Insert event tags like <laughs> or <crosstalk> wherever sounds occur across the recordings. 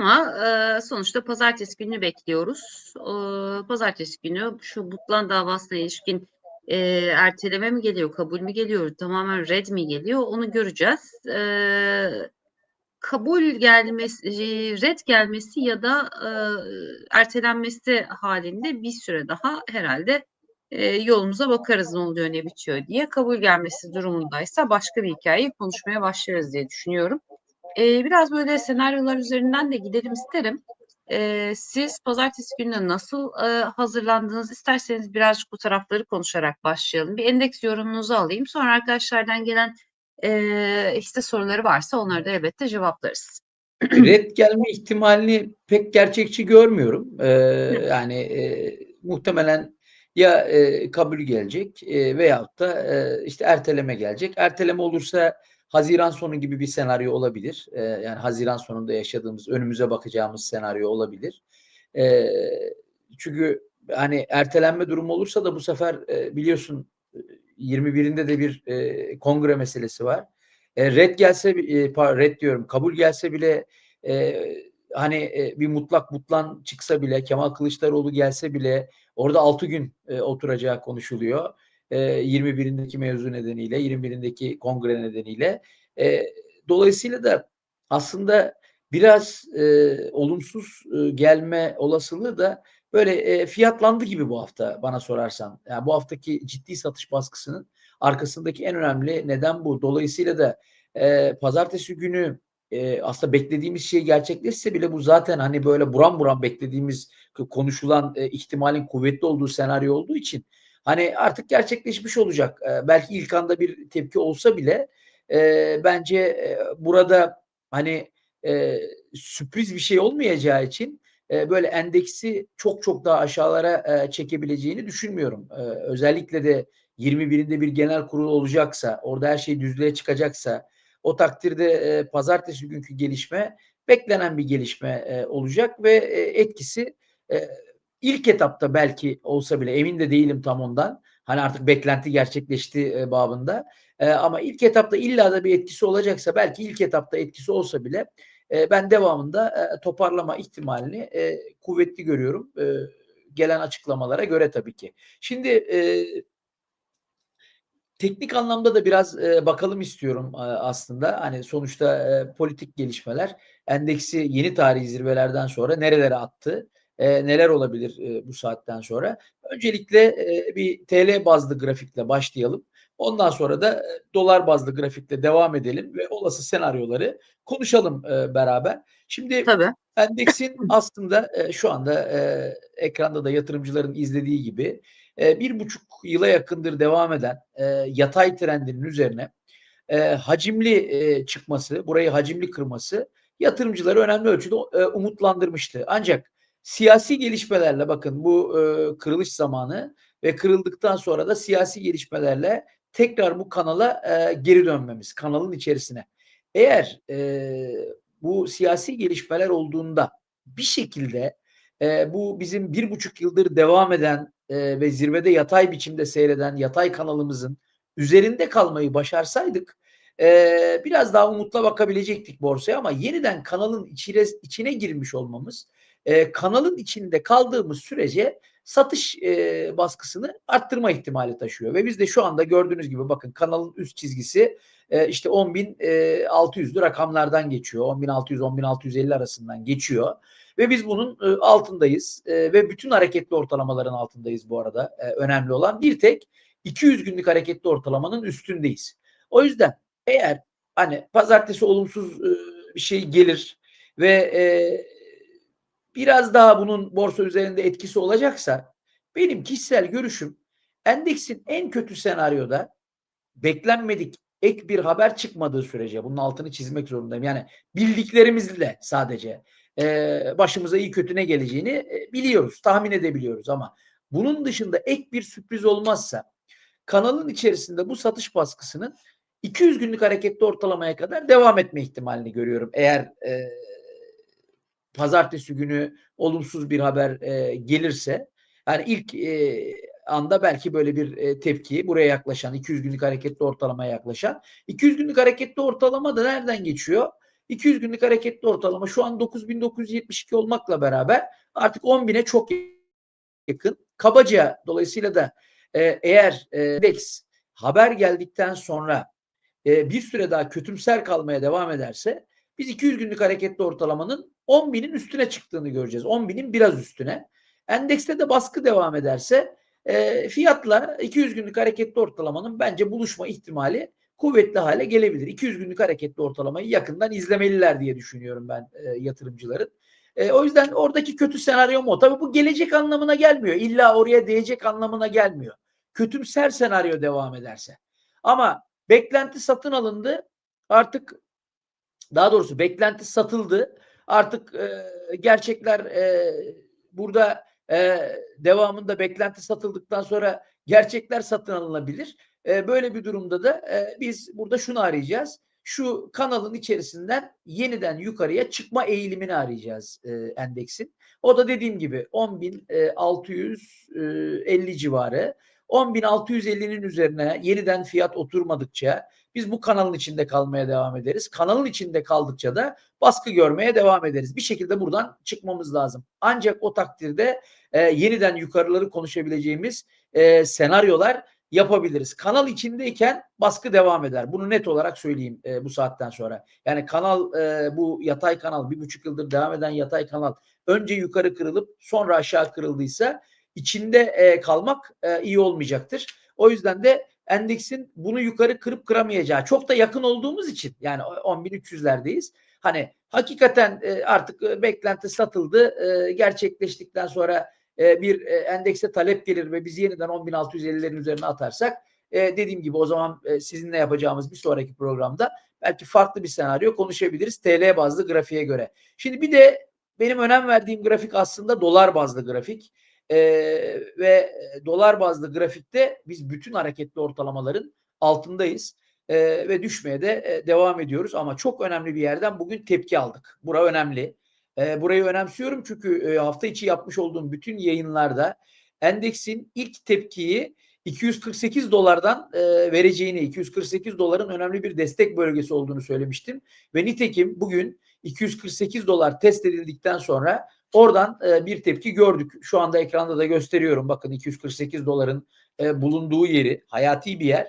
ama e, sonuçta pazartesi günü bekliyoruz. E, pazartesi günü şu Butlan davasına ilişkin e, erteleme mi geliyor, kabul mü geliyor, tamamen red mi geliyor onu göreceğiz. E, kabul gelmesi, red gelmesi ya da e, ertelenmesi halinde bir süre daha herhalde e, yolumuza bakarız ne oluyor ne bitiyor diye. Kabul gelmesi durumundaysa başka bir hikayeyi konuşmaya başlarız diye düşünüyorum. E, biraz böyle senaryolar üzerinden de gidelim isterim. E, siz pazartesi gününe nasıl e, hazırlandınız? İsterseniz birazcık bu tarafları konuşarak başlayalım. Bir endeks yorumunuzu alayım. Sonra arkadaşlardan gelen e, işte soruları varsa onları da elbette cevaplarız. <clears throat> Red gelme ihtimalini pek gerçekçi görmüyorum. Ee, yani e, muhtemelen ya e, kabul gelecek e, veyahut da e, işte erteleme gelecek. Erteleme olursa Haziran sonu gibi bir senaryo olabilir. E, yani Haziran sonunda yaşadığımız, önümüze bakacağımız senaryo olabilir. E, çünkü hani ertelenme durumu olursa da bu sefer e, biliyorsun 21'inde de bir e, kongre meselesi var. E, red gelse, e, red diyorum, kabul gelse bile e, hani e, bir mutlak mutlan çıksa bile, Kemal Kılıçdaroğlu gelse bile orada 6 gün e, oturacağı konuşuluyor. E, 21'indeki mevzu nedeniyle, 21'indeki kongre nedeniyle. E, dolayısıyla da aslında biraz e, olumsuz e, gelme olasılığı da böyle fiyatlandı gibi bu hafta bana sorarsan. Yani bu haftaki ciddi satış baskısının arkasındaki en önemli neden bu. Dolayısıyla da pazartesi günü aslında beklediğimiz şey gerçekleşse bile bu zaten hani böyle buram buram beklediğimiz konuşulan ihtimalin kuvvetli olduğu senaryo olduğu için hani artık gerçekleşmiş olacak. E, belki ilk anda bir tepki olsa bile e, bence e, burada hani e, sürpriz bir şey olmayacağı için e, böyle endeksi çok çok daha aşağılara e, çekebileceğini düşünmüyorum. E, özellikle de 21'inde bir genel kurul olacaksa, orada her şey düzlüğe çıkacaksa, o takdirde e, pazartesi günkü gelişme beklenen bir gelişme e, olacak ve e, etkisi e, ilk etapta belki olsa bile emin de değilim tam ondan. Hani artık beklenti gerçekleşti e, babında. E, ama ilk etapta illa da bir etkisi olacaksa belki ilk etapta etkisi olsa bile e, ben devamında e, toparlama ihtimalini e, kuvvetli görüyorum. E, gelen açıklamalara göre tabii ki. Şimdi e, teknik anlamda da biraz e, bakalım istiyorum e, aslında. Hani sonuçta e, politik gelişmeler endeksi yeni tarihi zirvelerden sonra nerelere attı? E, neler olabilir e, bu saatten sonra? Öncelikle e, bir TL bazlı grafikle başlayalım. Ondan sonra da e, dolar bazlı grafikle devam edelim ve olası senaryoları konuşalım e, beraber. Şimdi Tabii. endeksin <clears throat> aslında e, şu anda e, ekranda da yatırımcıların izlediği gibi e, bir buçuk yıla yakındır devam eden e, yatay trendinin üzerine e, hacimli e, çıkması, burayı hacimli kırması yatırımcıları önemli ölçüde e, umutlandırmıştı. Ancak siyasi gelişmelerle bakın bu e, kırılış zamanı ve kırıldıktan sonra da siyasi gelişmelerle tekrar bu kanala e, geri dönmemiz, kanalın içerisine. Eğer e, bu siyasi gelişmeler olduğunda bir şekilde e, bu bizim bir buçuk yıldır devam eden e, ve zirvede yatay biçimde seyreden yatay kanalımızın üzerinde kalmayı başarsaydık e, biraz daha umutla bakabilecektik borsaya ama yeniden kanalın içine, içine girmiş olmamız e, kanalın içinde kaldığımız sürece satış e, baskısını arttırma ihtimali taşıyor. Ve biz de şu anda gördüğünüz gibi bakın kanalın üst çizgisi e, işte 10.600'lü e, rakamlardan geçiyor. 10.600-10.650 arasından geçiyor. Ve biz bunun e, altındayız e, ve bütün hareketli ortalamaların altındayız bu arada. E, önemli olan bir tek 200 günlük hareketli ortalamanın üstündeyiz. O yüzden eğer hani pazartesi olumsuz e, bir şey gelir ve e, biraz daha bunun borsa üzerinde etkisi olacaksa benim kişisel görüşüm endeksin en kötü senaryoda beklenmedik ek bir haber çıkmadığı sürece bunun altını çizmek zorundayım. Yani bildiklerimizle sadece e, başımıza iyi kötü ne geleceğini e, biliyoruz, tahmin edebiliyoruz ama bunun dışında ek bir sürpriz olmazsa kanalın içerisinde bu satış baskısının 200 günlük hareketli ortalamaya kadar devam etme ihtimalini görüyorum. Eğer e, pazartesi günü olumsuz bir haber e, gelirse yani ilk e, anda belki böyle bir e, tepki buraya yaklaşan 200 günlük hareketli ortalamaya yaklaşan 200 günlük hareketli ortalama da nereden geçiyor? 200 günlük hareketli ortalama şu an 9972 olmakla beraber artık 10.000'e çok yakın. Kabaca dolayısıyla da e, eğer e, endeks haber geldikten sonra e, bir süre daha kötümser kalmaya devam ederse biz 200 günlük hareketli ortalamanın 10.000'in üstüne çıktığını göreceğiz. 10.000'in biraz üstüne. Endekste de baskı devam ederse e, fiyatla 200 günlük hareketli ortalamanın bence buluşma ihtimali kuvvetli hale gelebilir. 200 günlük hareketli ortalamayı yakından izlemeliler diye düşünüyorum ben e, yatırımcıların. E, o yüzden oradaki kötü senaryo mu? Tabii bu gelecek anlamına gelmiyor. İlla oraya değecek anlamına gelmiyor. Kötümser senaryo devam ederse. Ama beklenti satın alındı. Artık daha doğrusu beklenti satıldı. Artık e, gerçekler e, burada e, devamında beklenti satıldıktan sonra gerçekler satın alınabilir. E, böyle bir durumda da e, biz burada şunu arayacağız. Şu kanalın içerisinden yeniden yukarıya çıkma eğilimini arayacağız e, endeksin. O da dediğim gibi 10.650 civarı. 10.650'nin üzerine yeniden fiyat oturmadıkça biz bu kanalın içinde kalmaya devam ederiz. Kanalın içinde kaldıkça da baskı görmeye devam ederiz. Bir şekilde buradan çıkmamız lazım. Ancak o takdirde e, yeniden yukarıları konuşabileceğimiz e, senaryolar yapabiliriz. Kanal içindeyken baskı devam eder. Bunu net olarak söyleyeyim e, bu saatten sonra. Yani kanal e, bu yatay kanal bir buçuk yıldır devam eden yatay kanal önce yukarı kırılıp sonra aşağı kırıldıysa içinde e, kalmak e, iyi olmayacaktır. O yüzden de endeksin bunu yukarı kırıp kıramayacağı çok da yakın olduğumuz için yani 10.300'lerdeyiz. Hani hakikaten e, artık e, beklenti satıldı. E, gerçekleştikten sonra e, bir e, endekse talep gelir ve biz yeniden 10.650'lerin üzerine atarsak e, dediğim gibi o zaman e, sizinle yapacağımız bir sonraki programda belki farklı bir senaryo konuşabiliriz TL bazlı grafiğe göre. Şimdi bir de benim önem verdiğim grafik aslında dolar bazlı grafik. Ee, ve dolar bazlı grafikte biz bütün hareketli ortalamaların altındayız ee, ve düşmeye de e, devam ediyoruz ama çok önemli bir yerden bugün tepki aldık. Bura önemli. Ee, burayı önemsiyorum çünkü e, hafta içi yapmış olduğum bütün yayınlarda endeksin ilk tepkiyi 248 dolardan e, vereceğini, 248 doların önemli bir destek bölgesi olduğunu söylemiştim. Ve nitekim bugün 248 dolar test edildikten sonra oradan e, bir tepki gördük. Şu anda ekranda da gösteriyorum. Bakın 248 doların e, bulunduğu yeri, hayati bir yer.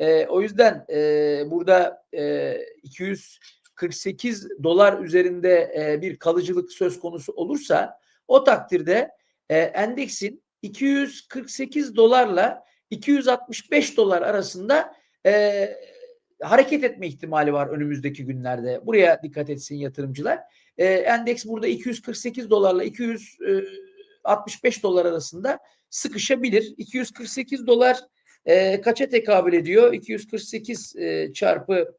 E, o yüzden e, burada e, 248 dolar üzerinde e, bir kalıcılık söz konusu olursa o takdirde e, endeksin 248 dolarla 265 dolar arasında e, hareket etme ihtimali var önümüzdeki günlerde. Buraya dikkat etsin yatırımcılar. E, endeks burada 248 dolarla 265 dolar arasında sıkışabilir. 248 dolar e, kaça tekabül ediyor? 248 e, çarpı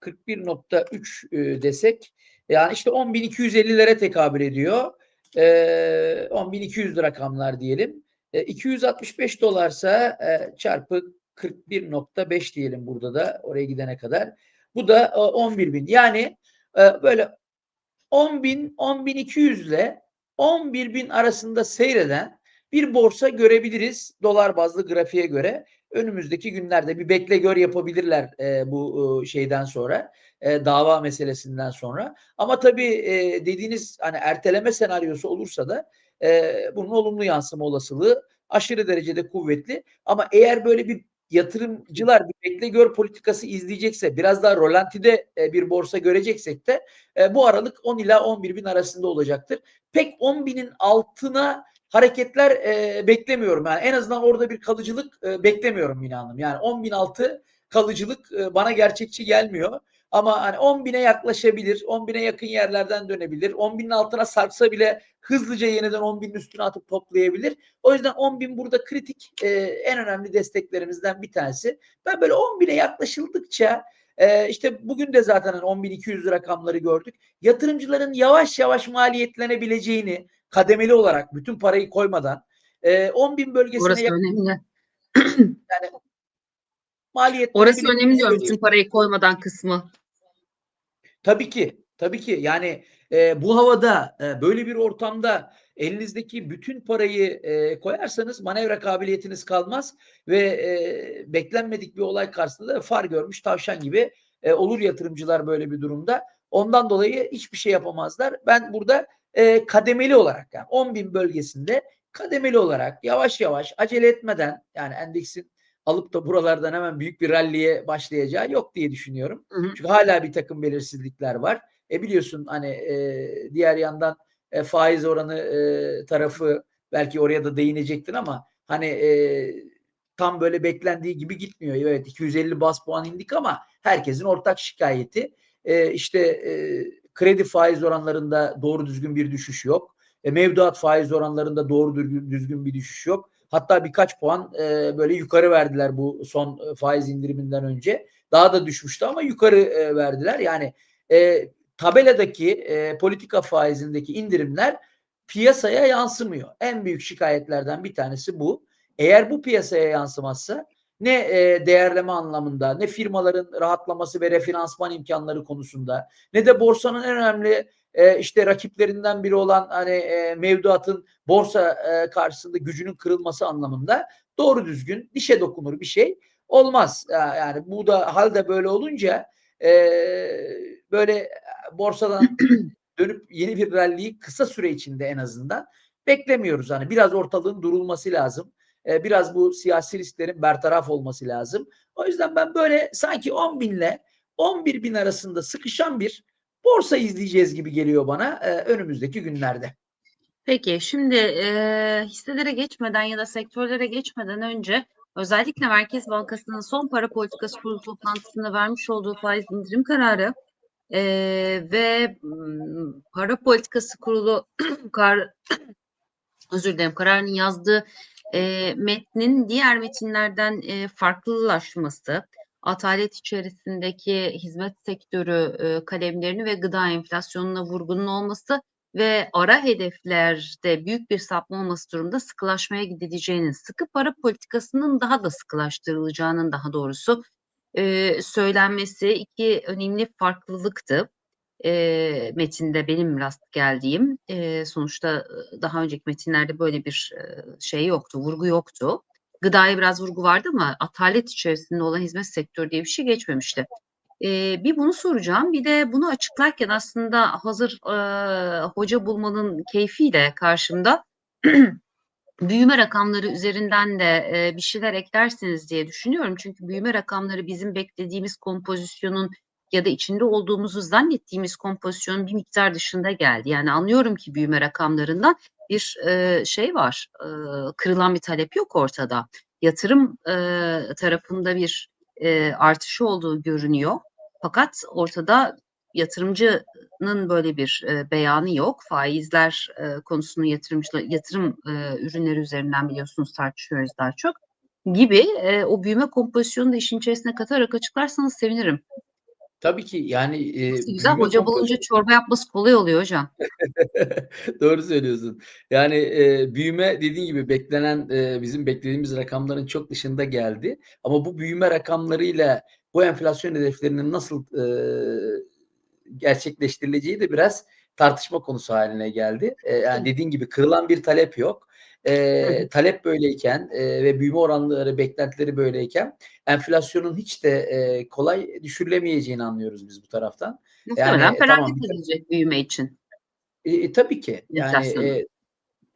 41.3 e, desek yani işte 10.250'lere tekabül ediyor. E, 10.200 rakamlar diyelim. E, 265 dolarsa e, çarpı 41.5 diyelim burada da oraya gidene kadar. Bu da e, 11 bin. Yani e, böyle 10 bin, 10 bin 200 ile 11 bin arasında seyreden bir borsa görebiliriz dolar bazlı grafiğe göre. Önümüzdeki günlerde bir bekle gör yapabilirler e, bu e, şeyden sonra e, dava meselesinden sonra. Ama tabii e, dediğiniz hani erteleme senaryosu olursa da e, bunun olumlu yansıma olasılığı aşırı derecede kuvvetli. Ama eğer böyle bir yatırımcılar bir bekle gör politikası izleyecekse biraz daha rolantide e, bir borsa göreceksek de e, bu aralık 10 ila 11 bin arasında olacaktır. Pek 10 binin altına hareketler e, beklemiyorum. Yani en azından orada bir kalıcılık beklemiyorum Mina Hanım. Yani 10 bin altı kalıcılık bana gerçekçi gelmiyor. Ama hani 10 bine yaklaşabilir, 10 bine yakın yerlerden dönebilir. 10 binin altına sarksa bile hızlıca yeniden 10 binin üstüne atıp toplayabilir. O yüzden 10 bin burada kritik e, en önemli desteklerimizden bir tanesi. Ben böyle 10 bine yaklaşıldıkça e, işte bugün de zaten 10.200 hani rakamları gördük. Yatırımcıların yavaş yavaş maliyetlenebileceğini kademeli olarak bütün parayı koymadan e, 10 bin bölgesine Orası önemli. yani maliyet Orası önemli diyorum bütün parayı koymadan kısmı. Tabii ki. Tabii ki. Yani e, bu havada e, böyle bir ortamda elinizdeki bütün parayı e, koyarsanız manevra kabiliyetiniz kalmaz ve e, beklenmedik bir olay karşısında far görmüş tavşan gibi e, olur yatırımcılar böyle bir durumda. Ondan dolayı hiçbir şey yapamazlar. Ben burada e, kademeli olarak yani 10 bin bölgesinde kademeli olarak yavaş yavaş acele etmeden yani endeksin alıp da buralardan hemen büyük bir ralliye başlayacağı yok diye düşünüyorum. Hı hı. Çünkü hala bir takım belirsizlikler var. E biliyorsun hani e, diğer yandan e, faiz oranı e, tarafı belki oraya da değinecektin ama hani e, tam böyle beklendiği gibi gitmiyor. Evet 250 bas puan indik ama herkesin ortak şikayeti e, işte e, kredi faiz oranlarında doğru düzgün bir düşüş yok. E, mevduat faiz oranlarında doğru düzgün, düzgün bir düşüş yok. Hatta birkaç puan e, böyle yukarı verdiler bu son e, faiz indiriminden önce. Daha da düşmüştü ama yukarı e, verdiler. Yani e, tabeladaki e, politika faizindeki indirimler piyasaya yansımıyor. En büyük şikayetlerden bir tanesi bu. Eğer bu piyasaya yansımazsa ne e, değerleme anlamında ne firmaların rahatlaması ve refinansman imkanları konusunda ne de borsanın en önemli e, işte rakiplerinden biri olan hani e, mevduatın borsa e, karşısında gücünün kırılması anlamında doğru düzgün dişe dokunur bir şey olmaz. Yani bu da halde böyle olunca e, böyle borsadan <clears throat> dönüp yeni bir ralliyi kısa süre içinde en azından beklemiyoruz. Hani biraz ortalığın durulması lazım. E, biraz bu siyasi risklerin bertaraf olması lazım. O yüzden ben böyle sanki 10 binle 11 bin arasında sıkışan bir borsa izleyeceğiz gibi geliyor bana e, önümüzdeki günlerde. Peki şimdi e, hisselere geçmeden ya da sektörlere geçmeden önce özellikle Merkez Bankası'nın son para politikası kurulu toplantısında vermiş olduğu faiz indirim kararı e, ve para politikası kurulu <clears throat> kar, özür dilerim kararının yazdığı e, metnin diğer metinlerden e, farklılaşması, atalet içerisindeki hizmet sektörü e, kalemlerini ve gıda enflasyonuna vurgunun olması ve ara hedeflerde büyük bir sapma olması durumda sıkılaşmaya gidileceğinin, sıkı para politikasının daha da sıkılaştırılacağının daha doğrusu e, söylenmesi iki önemli farklılıktı e, metinde benim rast geldiğim. E, sonuçta daha önceki metinlerde böyle bir şey yoktu, vurgu yoktu. Gıdaya biraz vurgu vardı ama atalet içerisinde olan hizmet sektörü diye bir şey geçmemişti. E, bir bunu soracağım. Bir de bunu açıklarken aslında hazır e, hoca bulmanın keyfiyle karşımda <clears throat> büyüme rakamları üzerinden de e, bir şeyler eklersiniz diye düşünüyorum. Çünkü büyüme rakamları bizim beklediğimiz kompozisyonun ya da içinde olduğumuzu zannettiğimiz kompozisyonun bir miktar dışında geldi. Yani anlıyorum ki büyüme rakamlarından bir e, şey var, e, kırılan bir talep yok ortada. Yatırım e, tarafında bir e, artışı olduğu görünüyor. Fakat ortada yatırımcının böyle bir e, beyanı yok. Faizler e, konusunu yatırımcılar, yatırım e, ürünleri üzerinden biliyorsunuz tartışıyoruz daha çok gibi e, o büyüme kompozisyonu da işin içerisine katarak açıklarsanız sevinirim. Tabii ki yani e, güzel hoca bulunca çorba yapması kolay oluyor hocam. <laughs> Doğru söylüyorsun. Yani e, büyüme dediğin gibi beklenen e, bizim beklediğimiz rakamların çok dışında geldi. Ama bu büyüme rakamlarıyla bu enflasyon hedeflerinin nasıl e, gerçekleştirileceği de biraz tartışma konusu haline geldi. E, yani dediğin gibi kırılan bir talep yok. E, talep böyleyken e, ve büyüme oranları, beklentileri böyleyken enflasyonun hiç de e, kolay düşürülemeyeceğini anlıyoruz biz bu taraftan. Muhtemelen yani, felaket tamam, edecek büyüme için. E, e, tabii ki. Yani e,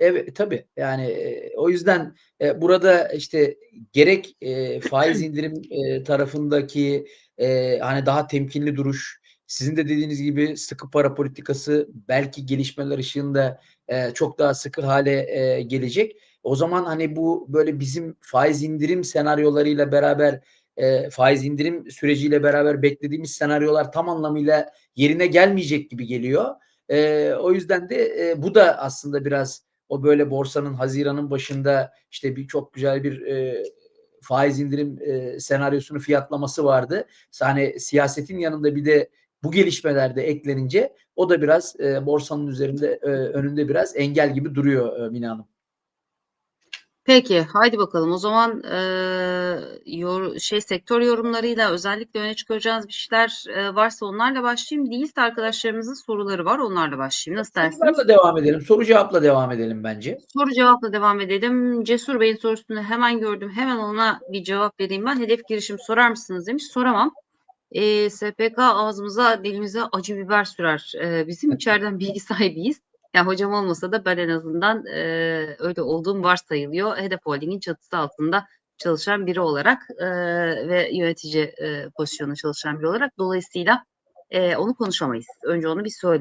evet tabii. Yani e, o yüzden e, burada işte gerek e, faiz indirim e, tarafındaki e, hani daha temkinli duruş, sizin de dediğiniz gibi sıkı para politikası belki gelişmeler ışığında e, çok daha sıkı hale e, gelecek. O zaman hani bu böyle bizim faiz indirim senaryolarıyla beraber e, faiz indirim süreciyle beraber beklediğimiz senaryolar tam anlamıyla yerine gelmeyecek gibi geliyor. E, o yüzden de e, bu da aslında biraz o böyle borsanın Haziran'ın başında işte bir çok güzel bir e, faiz indirim e, senaryosunu fiyatlaması vardı. Hani siyasetin yanında bir de bu gelişmeler de eklenince o da biraz e, borsanın üzerinde e, önünde biraz engel gibi duruyor e, Mina Hanım. Peki, haydi bakalım. O zaman e, yor, şey sektör yorumlarıyla özellikle öne çıkaracağınız bir şeyler e, varsa onlarla başlayayım. Değilse arkadaşlarımızın soruları var, onlarla başlayayım. Nasıl dersiniz? Sorularla devam edelim. Soru cevapla devam edelim bence. Soru cevapla devam edelim. Cesur Bey'in sorusunu hemen gördüm. Hemen ona bir cevap vereyim ben. Hedef girişim sorar mısınız demiş. Soramam. Eee, SPK ağzımıza, dilimize acı biber sürer. Eee, bizim içeriden bilgi <laughs> sahibiyiz. Ya, hocam olmasa da ben en azından, eee, öyle olduğum varsayılıyor. Hedef Holding'in çatısı altında çalışan biri olarak, eee, ve yönetici, eee, pozisyonunda çalışan biri olarak. Dolayısıyla, eee, onu konuşamayız. Önce onu bir söyleyeyim.